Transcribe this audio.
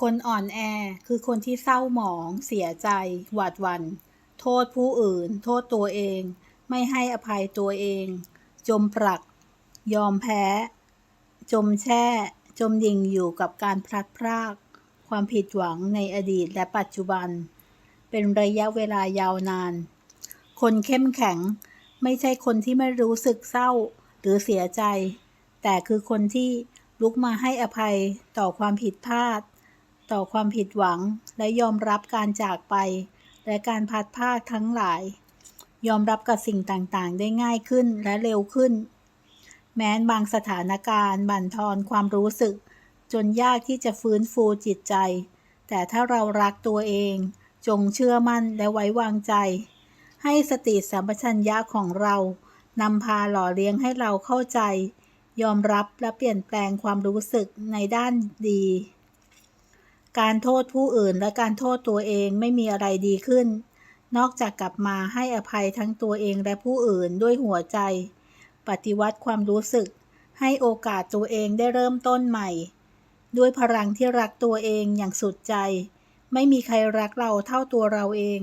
คนอ่อนแอคือคนที่เศร้าหมอง เสียใจ หวาดหวัน่น โทษผู้อื่น โทษตัวเอง ไม่ให้อภัยตัวเอง จมปลัก ยอมแพ้ จมแช่ จมดิ่งอยู่กับการพลัดพราก ความผิดหวังในอดีตและปัจจุบัน เป็นระยะเวลายาวนาน คนเข้มแข็ง ไม่ใช่คนที่ไม่รู้สึกเศร้าหรือเสียใจ แต่คือคนที่ลุกมาให้อภัยต่อความผิดพลาด ต่อความผิดหวัง และยอมรับการจากไป และการพัดพาดทั้งหลาย ยอมรับกับสิ่งต่างๆ ได้ง่ายขึ้นและเร็วขึ้น แม้นบางสถานการณ์บั่นทอนความรู้สึก จนยากที่จะฟื้นฟูจิตใจ แต่ถ้าเรารักตัวเอง จงเชื่อมั่นและไว้วางใจ ให้สติสัมปชัญญะของเรานำพาหล่อเลี้ยงให้เราเข้าใจ ยอมรับและเปลี่ยนแปลงความรู้สึกในด้านดี การโทษผู้อื่นและการโทษตัวเองไม่มีอะไรดีขึ้น นอกจากกลับมาให้อภัยทั้งตัวเองและผู้อื่นด้วยหัวใจ ปฏิวัติความรู้สึก ให้โอกาสตัวเองได้เริ่มต้นใหม่ ด้วยพลังที่รักตัวเองอย่างสุดใจ ไม่มีใครรักเราเท่าตัวเราเอง